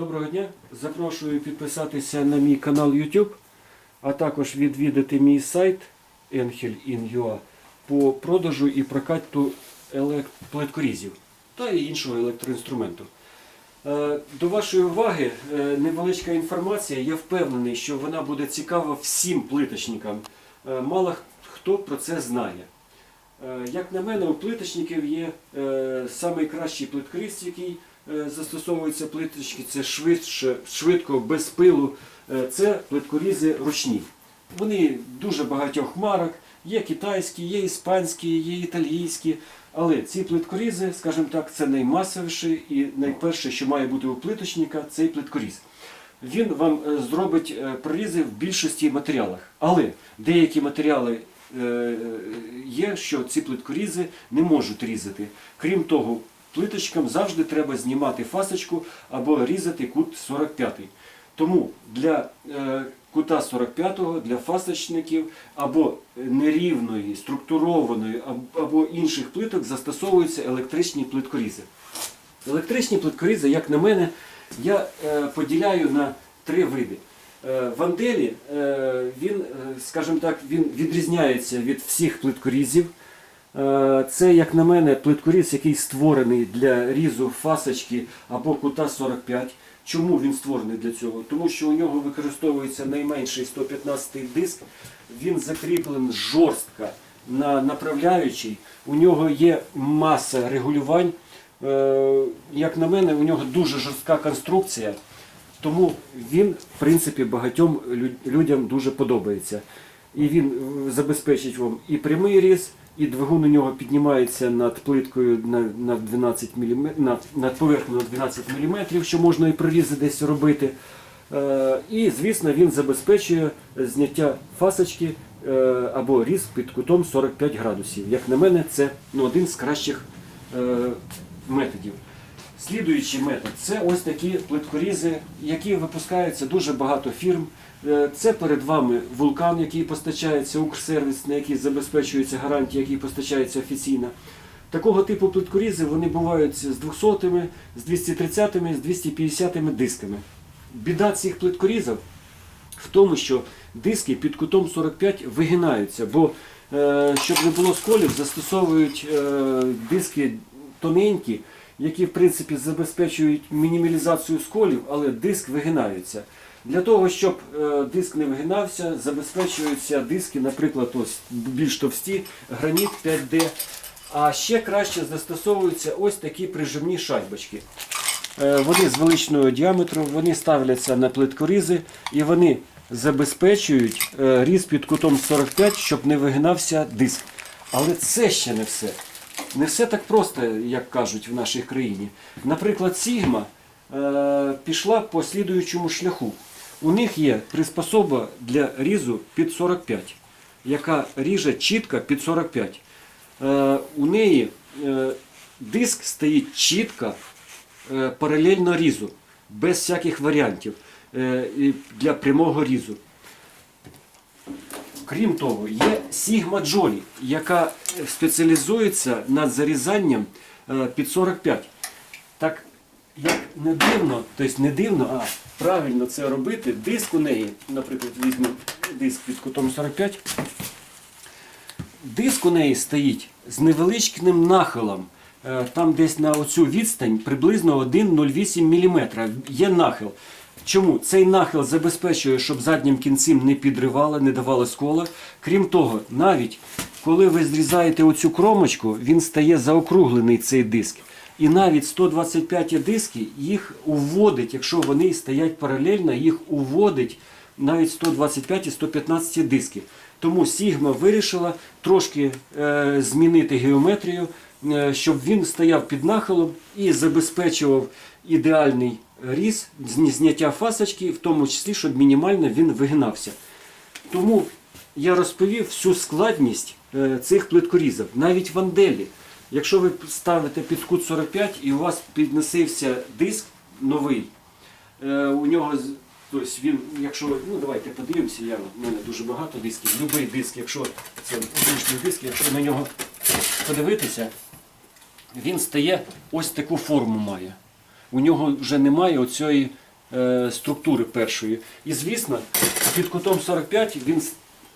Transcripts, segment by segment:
Доброго дня. Запрошую підписатися на мій канал YouTube, а також відвідати мій сайт Angel.in.ua по продажу і прокату плиткорізів та іншого електроінструменту. Е, До вашої уваги е, невеличка інформація. Я впевнений, що вона буде цікава всім плиточникам. Е, Мало хто про це знає. Як на мене, у плиточників є найкращий плиткоріз, який е, застосовується плиточки, це швидше, швидко, без пилу. Е, Це плиткорізи ручні. Вони дуже багатьох марок, є китайські, є іспанські, є італійські. Але ці плиткорізи, скажімо так, це наймасовіші і найперше, що має бути у плиточника, цей плиткоріз. Він вам е, зробить прорізи в більшості матеріалах. Але деякі матеріали є, що ці плиткорізи не можуть різати. Крім того, плиточкам завжди треба знімати фасочку або різати кут 45. Тому для е, кута 45 для фасочників або нерівної, структурованої або інших плиток застосовуються електричні плиткорізи. Електричні плиткорізи, як на мене, я е, поділяю на три види. Е, Ванделі, він, скажімо так, він відрізняється від всіх плиткорізів. Е, Це, як на мене, плиткоріз, який створений для різу фасочки або кута 45. Чому він створений для цього? Тому що у нього використовується найменший 115 диск, він закріплений жорстко на направляючий, у нього є маса регулювань. Е, Як на мене, у нього дуже жорстка конструкція, тому він, в принципі, багатьом людям дуже подобається. І він е, забезпечить вам і прямий різ, і двигун у нього піднімається над плиткою на, на 12 мм, над поверхнею на 12 мм, що можна і прорізи десь робити. Е, І, звісно, він забезпечує зняття фасочки е, або різ під кутом 45 градусів. Як на мене, це ну, один з кращих е, методів. Слідуючий метод це ось такі плиткорізи, які випускаються дуже багато фірм. Е, Це перед вами вулкан, який постачається Укрсервіс, на який забезпечується гарантія, який постачається офіційно. Такого типу плиткорізи вони бувають з 200-ми, з 230-ми, з 250-ми дисками. Біда цих плиткорізів в тому, що диски під кутом 45 вигинаються, бо е, щоб не було сколів, застосовують е, диски тоненькі, які в принципі забезпечують мінімалізацію сколів, але диск вигинається. Для того, щоб е, диск не вигинався, забезпечуються диски, наприклад, ось більш товсті, граніт 5D. А ще краще застосовуються ось такі прижимні шайбочки. Е, Вони з величного діаметру, вони ставляться на плиткорізи і вони забезпечують е, різ під кутом 45, щоб не вигинався диск. Але це ще не все. Не все так просто, як кажуть в нашій країні. Наприклад, Сігма пішла по слідуючому шляху. У них є приспособа для різу під 45, яка ріже чітко під 45. Е, у неї е, диск стоїть чітко е, паралельно різу, без всяких варіантів для прямого різу. Крім того, є Sigma Jolly, яка спеціалізується над зарізанням під 45. Так, як не дивно, тобто не дивно, а правильно це робити, диск у неї, наприклад, візьмемо диск під кутом 45, диск у неї стоїть з невеличким нахилом. Е, Там десь на оцю відстань приблизно 1,08 мм є нахил. Чому? Цей нахил забезпечує, щоб заднім кінцем не підривало, не давало скола. Крім того, навіть коли ви зрізаєте оцю кромочку, він стає заокруглений цей диск. І навіть 125 диски їх уводить, якщо вони стоять паралельно, їх уводить навіть 125 і 115 диски. Тому Sigma вирішила трошки е, змінити геометрію, е, щоб він стояв під нахилом і забезпечував ідеальний різ, зняття фасочки, в тому числі, щоб мінімально він вигинався. Тому я розповів всю складність е, цих плиткорізів. Навіть в анделі. Якщо ви ставите під кут 45 і у вас підносився диск новий, е, у нього тобто він, якщо ну давайте подивимося, я в мене дуже багато дисків. Любий диск, якщо це обичний диск, якщо на нього подивитися, він стає ось таку форму має. У нього вже немає оцієї е, структури першої. І звісно, під кутом 45 він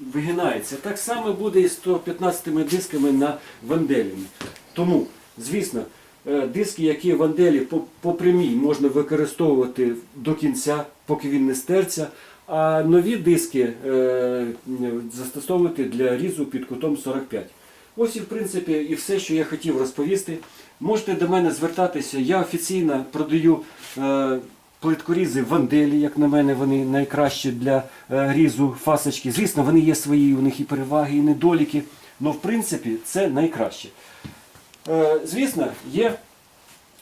вигинається. Так само буде і з 115 дисками на ванделі. Тому, звісно, е, диски, які ванделі по, по прямій можна використовувати до кінця, поки він не стерться. А нові диски е, застосовувати для різу під кутом 45. Ось і в принципі і все, що я хотів розповісти. Можете до мене звертатися. Я офіційно продаю е, плиткорізи ванделі, як на мене, вони найкращі для е, різу фасочки. Звісно, вони є свої, у них і переваги, і недоліки. але в принципі це найкраще. Е, звісно, є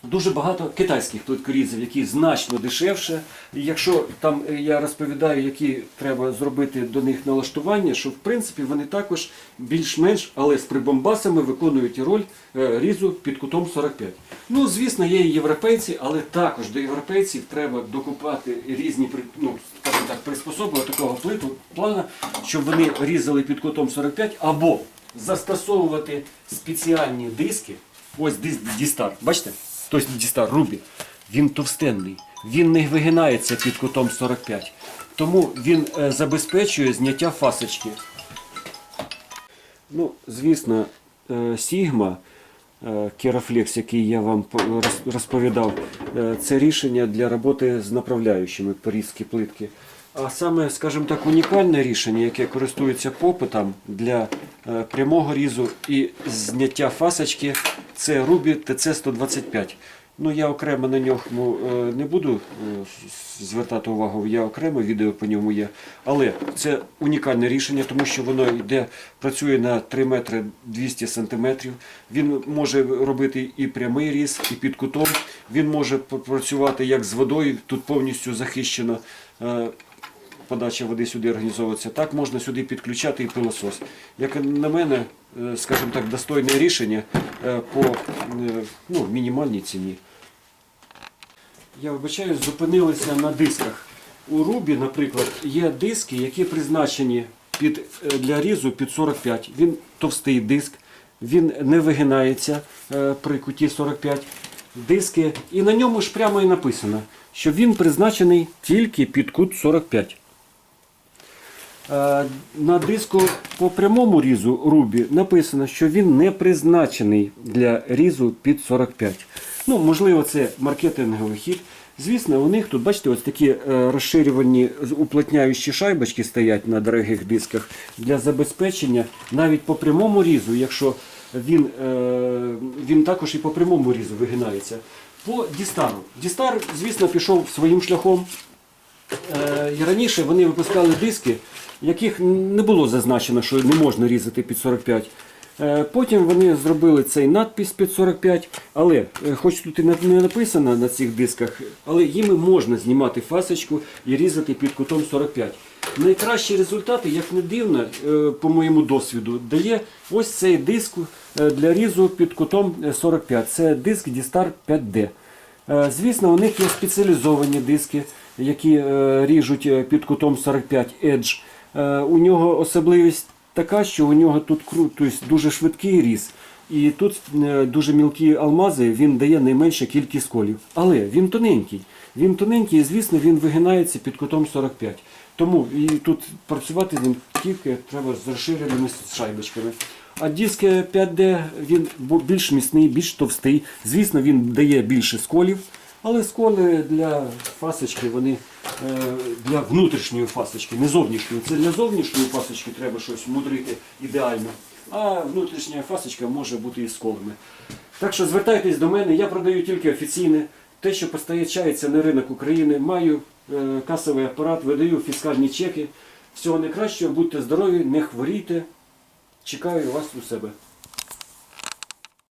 дуже багато китайських плиткорізів, які значно дешевше. Якщо там е, я розповідаю, які треба зробити до них налаштування, що в принципі вони також більш-менш, але з прибамбасами виконують роль е, різу під кутом 45. Ну, звісно, є і європейці, але також до європейців треба докупати різні ну, так, приспособи такого плиту плана, щоб вони різали під кутом 45 або застосовувати спеціальні диски. Ось Дістар. Бачите? Тобто Дістар Рубі. Він товстенний. Він не вигинається під кутом 45. Тому він е, забезпечує зняття фасочки. Ну, звісно, е, Сігма, е, Керафлекс, який я вам розповідав, це рішення для роботи з направляючими порізки плитки. А саме, скажімо так, унікальне рішення, яке користується попитом для е, прямого різу і зняття фасочки, це Ruby TC125. Ну, я окремо на нього е, не буду е, звертати увагу, я окремо відео по ньому є. Але це унікальне рішення, тому що воно йде, працює на 3 метри 200 сантиметрів. Він може робити і прямий різ, і під кутом. Він може працювати як з водою, тут повністю захищено. Подача води сюди організовується. Так можна сюди підключати і пилосос. Як на мене, е, скажімо так, достойне рішення е, по е, ну, мінімальній ціні. Я вибачаю, зупинилися на дисках. У Рубі, наприклад, є диски, які призначені під, для різу під 45. Він товстий диск, він не вигинається при куті 45. Диски, і на ньому ж прямо і написано, що він призначений тільки під кут 45. Е, На диску по прямому різу Рубі написано, що він не призначений для різу під 45. Ну, можливо, це маркетинговий хід. Звісно, у них тут, бачите, ось такі е, розширювані уплотняючі шайбочки стоять на дорогих дисках для забезпечення навіть по прямому різу, якщо він, е, він також і по прямому різу вигинається. По Дістару. Дістар, звісно, пішов своїм шляхом. І раніше вони випускали диски, яких не було зазначено, що не можна різати під 45. Е, Потім вони зробили цей надпис під 45, але е, хоч тут і не написано на цих дисках, але їми можна знімати фасочку і різати під кутом 45. Найкращі результати, як не дивно, е, по моєму досвіду, дає ось цей диск для різу під кутом е, 45. Це диск Distar 5D. Е, Звісно, у них є спеціалізовані диски, які ріжуть під кутом 45 Edge. Е, У нього особливість така, що у нього тут тобто дуже швидкий різ. І тут е, дуже мілкі алмази, він дає найменшу кількість колів. Але він тоненький. Він тоненький і, звісно, він вигинається під кутом 45. Тому і тут працювати з ним тільки треба з розширеними шайбочками. А диск 5D він більш міцний, більш товстий. Звісно, він дає більше сколів, але сколи для фасочки, вони е, для внутрішньої фасочки, не зовнішньої. Це для зовнішньої фасочки треба щось мудрити ідеально. А внутрішня фасочка може бути і з колами. Так що звертайтесь до мене, я продаю тільки офіційне. Те, що постачається на ринок України, маю е, касовий апарат, видаю фіскальні чеки. Всього найкращого, будьте здорові, не хворійте. Чекаю вас у себе.